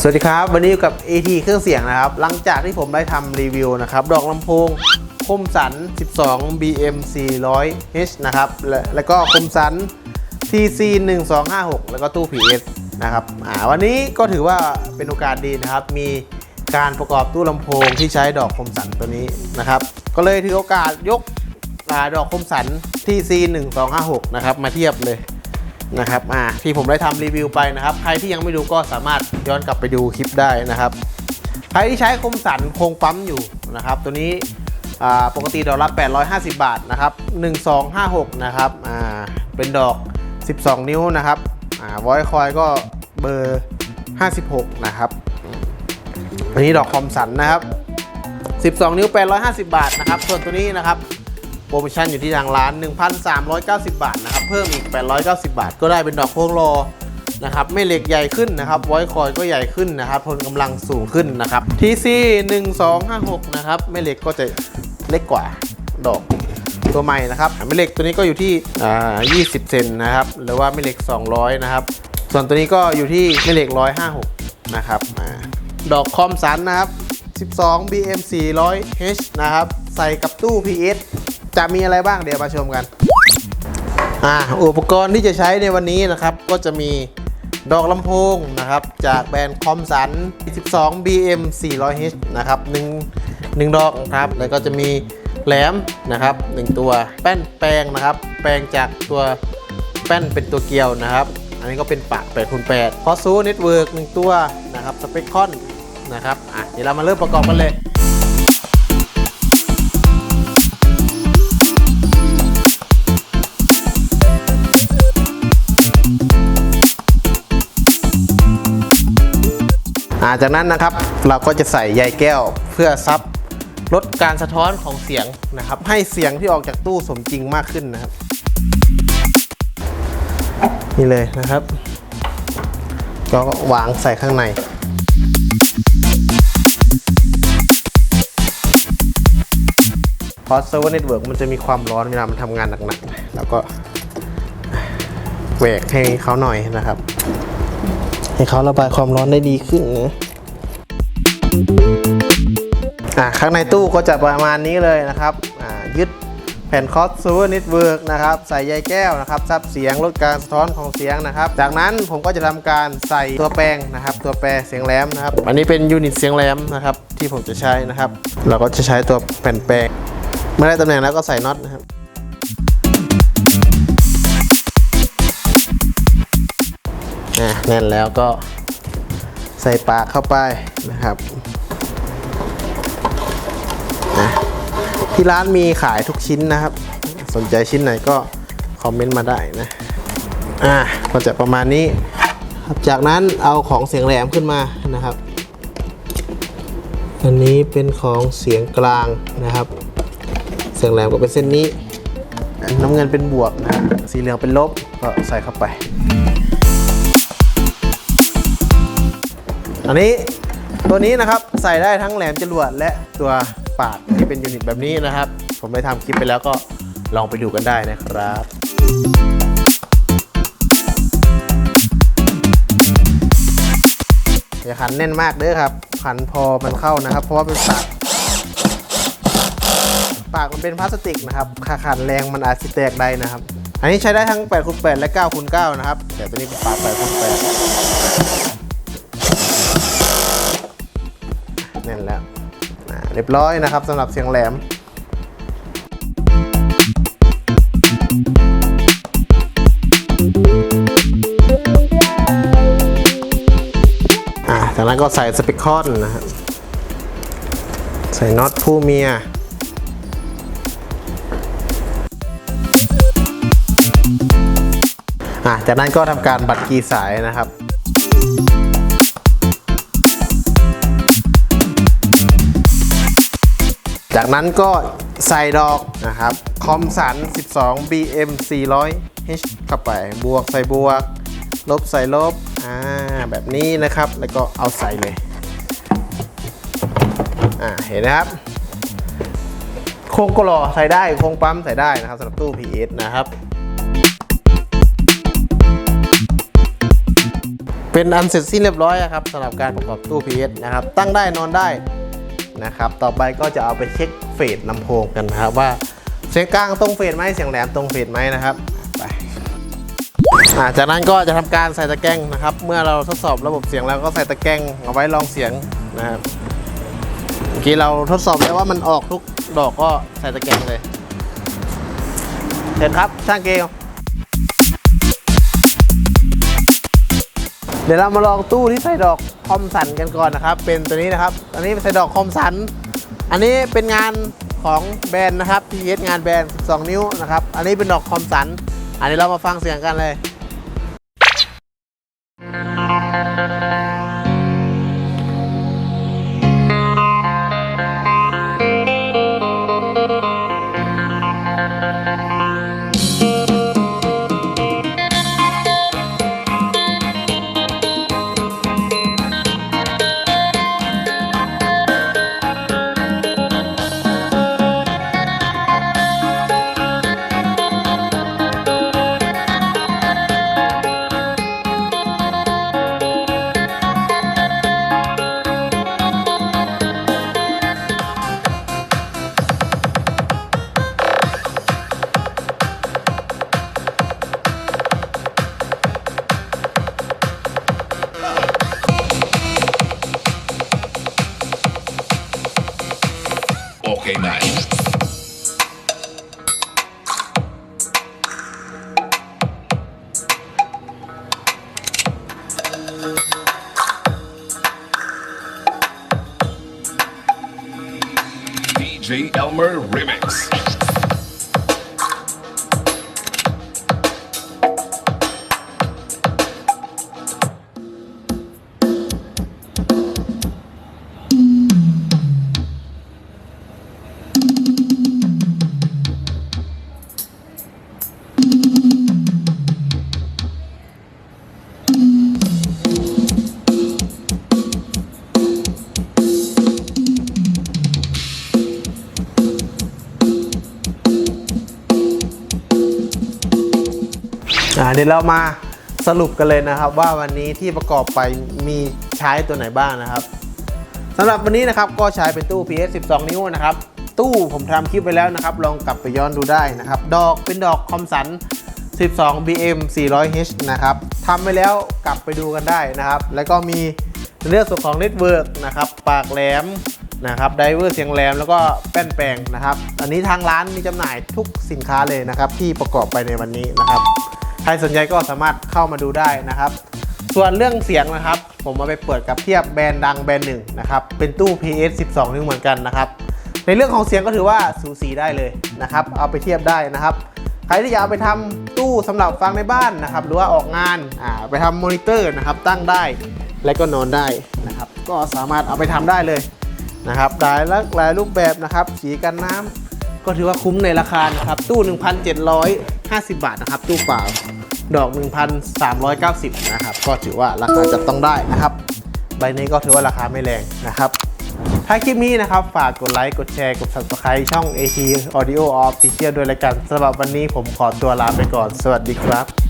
สวัสดีครับ วันนี้อยู่กับ AT เครื่องเสียงนะครับ หลังจากที่ผมได้ทำรีวิวนะครับ ดอกลำโพงคมสัน 12 BM 400 H นะครับและแล้วก็คมสัน TC 1256 แล้วก็ตู้ PS นะครับอ่าวันนี้ก็ถือว่าเป็นโอกาสดีนะครับ มีการประกอบตู้ลำโพงที่ใช้ดอกคมสันตัวนี้นะครับ ก็เลยถือโอกาสยกอ่าดอกคมสัน TC 1256 นะครับ มาเทียบเลย นะครับอ่าที่ผมได้ทำรีวิวไปนะครับ ใครที่ยังไม่ดูก็สามารถย้อนกลับไปดูคลิปได้นะครับ ใครที่ใช้คมสันโครงปั๊มอยู่นะครับ ตัวนี้อ่าปกติดอกละ850 บาทนะครับ1256นะครับอ่าเป็นดอก 12 นิ้วนะครับอ่าวอยคอยก็เบอร์ 56 นะครับอันนี้ดอกคอมสันนะครับ 12 นิ้ว 850 บาทนะครับ ส่วนตัวนี้นะครับ โปรโมชั่นอยู่ที่ทางร้าน 1,390 บาทนะครับ เพิ่มอีก 890 บาท ก็ได้เป็นดอกพวงโลนะครับ ไม่เหล็กใหญ่ขึ้นนะครับ ไวคอยก็ใหญ่ขึ้นนะครับ ทนกำลังสูงขึ้นนะครับ TC 1256 นะครับ ไม่เหล็กก็จะเล็กกว่าดอกตัวใหม่นะครับไม่เหล็กตัวนี้ก็อยู่ที่อ่า20 เซนนะครับ หรือว่าไม่เหล็ก 200 นะครับ ส่วนตัวนี้ก็อยู่ที่ไม่เหล็ก 156 นะครับ ดอกคอมสันนะครับ 12 BM 400 H นะครับ ใส่กับตู้ PS จะมีอะไรบ้างเดี๋ยวมาชมกันอ่าอุปกรณ์ที่จะใช้ในวันนี้นะครับ ก็จะมีดอกลำโพงนะครับ จากแบรนด์คอมสัน 12 BM 400 H นะครับ1 1ดอกนะครับแล้วก็จะมีแหลมนะครับ 1 ตัวแป้นแปลงนะครับ แปลงจากตัวแป้นเป็นตัวเกลียวนะครับ อันนี้ก็เป็นปะ8คูณ8คอซูเน็ตเวิร์ก1ตัวนะครับสเปคคอนนะครับอะเดี๋ยวเรามาเริ่มประกอบกันเลย จากนั้นนะครับ เราก็จะใส่ใยแก้วเพื่อซับลดการสะท้อนของเสียงนะครับ ให้เสียงที่ออกจากตู้สมจริงมากขึ้นนะครับ นี่เลยนะครับ ก็วางใส่ข้างในพอเซิร์ฟเวอร์เน็ตเวิร์กมันจะมีความร้อนเวลามันทำงานหนักๆ แล้วก็แหวกให้เขาหน่อยนะครับ ให้เขาระบายความร้อนได้ดีขึ้นนะ ข้างในตู้ก็จะประมาณนี้เลยนะครับอ่ายึดแผ่นคอสซูเวอร์น็ตเวิร์กนะครับใส่ใยแก้วนะครับซับเสียงลดการสะท้อนของเสียงนะครับ จากนั้นผมก็จะทำการใส่ตัวแปลงนะครับ ตัวแปรเสียงแหลมนะครับ อันนี้เป็นยูนิตเสียงแหลมนะครับที่ผมจะใช้นะครับ เราก็จะใช้ตัวแผ่นแปลงเมื่อได้ตำแหน่งแล้วก็ใส่น็อตนะครับแน่นแล้วก็ ส่ปากเข้าไปนะครับนะที่ร้านมีขายทุกชิ้นนะครับ สนใจชิ้นไหนก็คอมเมนต์มาได้นะอะก็จะประมาณนี้ครับจากนั้นเอาของเสียงแหลมขึ้นมานะครับ อันนี้เป็นของเสียงกลางนะครับ เสียงแหลมก็เป็นเส้นนี้ น้ำเงินเป็นบวกนะสีเหลืองเป็นลบก็ใส่เข้าไป อันนี้ตัวนี้นะครับใส่ได้ทั้งแหลมจรวดและตัวปาดที่เป็นยูนิตแบบนี้นะครับ ผมได้ทำคลิปไปแล้วก็ลองไปดูกันได้นะครับอย่าขันแน่นมากเด้อครับ ขันพอมันเข้านะครับ เพราะว่าเป็นปากปากมันเป็นพลาสติกนะครับขาขันแรงมันอาจจะแตกได้นะครับ อันนี้ใช้ได้ทั้ง8คูณ8และ9คูณ9นะครับแต่ตัวนี้เป็นปาก8คูณ8 แน่นแล้วเรียบร้อยนะครับสำหรับเสียงแหลมจากนั้นก็ใส่สปคคอนนะครับใส่น็อตผู้เมียจากนั้นก็ทำการบัดกีสายนะครับ จากนั้นก็ใส่ดอกนะครับคอมสัน 12 BM 400 H เข้าไป บวกใส่บวก ลบใส่ลบ อ่า แบบนี้นะครับ แล้วก็เอาใส่เลย อ่า เห็นนะครับ โครงกลอใส่ได้ โครงปั๊มใส่ได้นะครับสำหรับตู้ PS นะครับเป็นอันเสร็จสิ้นเรียบร้อยอะครับสำหรับการประกอบตู้ PS นะครับ ตั้งได้นอนได้ นะครับ ต่อไปก็จะเอาไปเช็คเฟสลำโพงกันนะครับว่าเสียงกลางตรงเฟสไหมเสียงแหลมตรงเฟสไหมนะครับไปจากนั้นก็จะทำการใส่ตะแกรงนะครับ เมื่อเราทดสอบระบบเสียงแล้วก็ใส่ตะแกรงเอาไว้ลองเสียงนะครับเมื่อกี้เราทดสอบแล้วว่ามันออกทุกดอกก็ใส่ตะแกรงเลยเชิญครับช่างเกลเดี๋ยวเรามาลองตู้ที่ใส่ดอก คอมสันกันก่อนนะครับ เป็นตัวนี้นะครับ อันนี้ใส่ดอกคอมสัน อันนี้เป็นงานของแบรนด์นะครับ PS งานแบรนด์ 12 นิ้วนะครับ อันนี้เป็นดอกคอมสัน อันนี้เรามาฟังเสียงกันเลย DJ Elmer Remix. เดี๋ยวเรามาสรุปกันเลยนะครับ ว่าวันนี้ที่ประกอบไปมีใช้ตัวไหนบ้างนะครับสำหรับวันนี้นะครับก็ใช้เป็นตู้ PS 12 นิ้วนะครับ ตู้ผมทำคลิปไปแล้วนะครับ ลองกลับไปย้อนดูได้นะครับ ดอกเป็นดอกคอมสัน 12 BM 400H นะครับทำไปแล้วกลับไปดูกันได้นะครับ แล้วก็มีเรื่องส่วนของเน็ตเวิร์กนะครับ ปากแหลมนะครับไดเวอร์เสียงแหลมแล้วก็แป้นแปลงนะครับ อันนี้ทางร้านมีจำหน่ายทุกสินค้าเลยนะครับ ที่ประกอบไปในวันนี้นะครับ ใครสนใจก็สามารถเข้ามาดูได้นะครับ ส่วนเรื่องเสียงนะครับ ผมมาไปเปิดกับเทียบแบรนด์ดังแบรนด์หนึ่งนะครับ เป็นตู้ PS 12นิ้วเหมือนกันนะครับ ในเรื่องของเสียงก็ถือว่าสูสีได้เลยนะครับ เอาไปเทียบได้นะครับ ใครที่อยากเอาไปทำตู้สำหรับฟังในบ้านนะครับ หรือว่าออกงานอ่าไปทำมอนิเตอร์นะครับ ตั้งได้และก็นอนได้นะครับ ก็สามารถเอาไปทำได้เลยนะครับหลายหลายรูปแบบนะครับสีกันน้ำก็ถือว่าคุ้มในราคานะครับ ตู้ 1,750 บาทนะครับ ตู้เปล่า ดอก 1,390 นะครับ ก็ถือว่าราคาจับต้องได้นะครับ ใบนี้ก็ถือว่าราคาไม่แรงนะครับ ถ้าคลิปนี้นะครับ ฝากกดไลค์ กดแชร์ กด subscribe ช่อง AT Audio Official ด้วยละกันสำหรับวันนี้ผมขอตัวลาไปก่อน สวัสดีครับ